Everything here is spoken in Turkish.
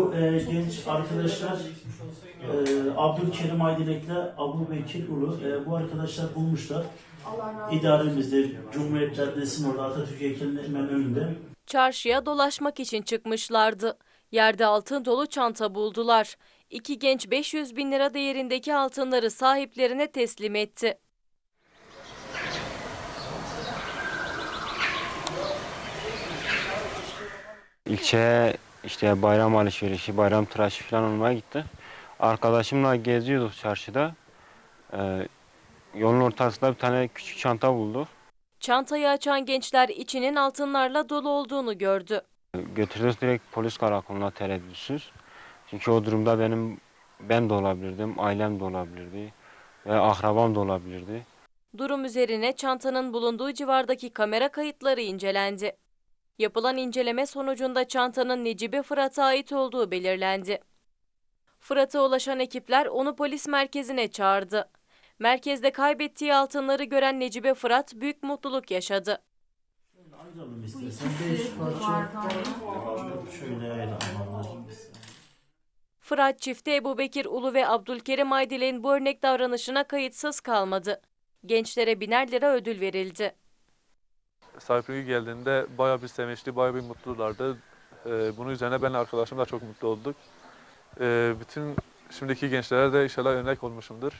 Bu e, genç arkadaşlar e, Abdülkerim Aydilek'le Abu Bekir Ulu e, bu arkadaşlar bulmuşlar. İdaremizde Cumhuriyet Caddesi'nin orada Atatürk heykelinin hemen önünde. Çarşıya dolaşmak için çıkmışlardı. Yerde altın dolu çanta buldular. İki genç 500 bin lira değerindeki altınları sahiplerine teslim etti. İlçeye işte bayram alışverişi, bayram tıraşı falan olmaya gitti. Arkadaşımla geziyorduk çarşıda. Ee, yolun ortasında bir tane küçük çanta bulduk. Çantayı açan gençler içinin altınlarla dolu olduğunu gördü. Götürdük direkt polis karakoluna tereddütsüz. Çünkü o durumda benim ben de olabilirdim, ailem de olabilirdi ve akrabam da olabilirdi. Durum üzerine çantanın bulunduğu civardaki kamera kayıtları incelendi. Yapılan inceleme sonucunda çantanın Necibe Fırat'a ait olduğu belirlendi. Fırat'a ulaşan ekipler onu polis merkezine çağırdı. Merkezde kaybettiği altınları gören Necibe Fırat büyük mutluluk yaşadı. Fırat çifti Ebu Bekir Ulu ve Abdülkerim Aydil'in bu örnek davranışına kayıtsız kalmadı. Gençlere biner lira ödül verildi. Sahipleri geldiğinde bayağı bir sevinçli, bayağı bir mutlulardı. Ee, bunun üzerine ben arkadaşım da çok mutlu olduk. Ee, bütün şimdiki gençlere de inşallah örnek olmuşumdur.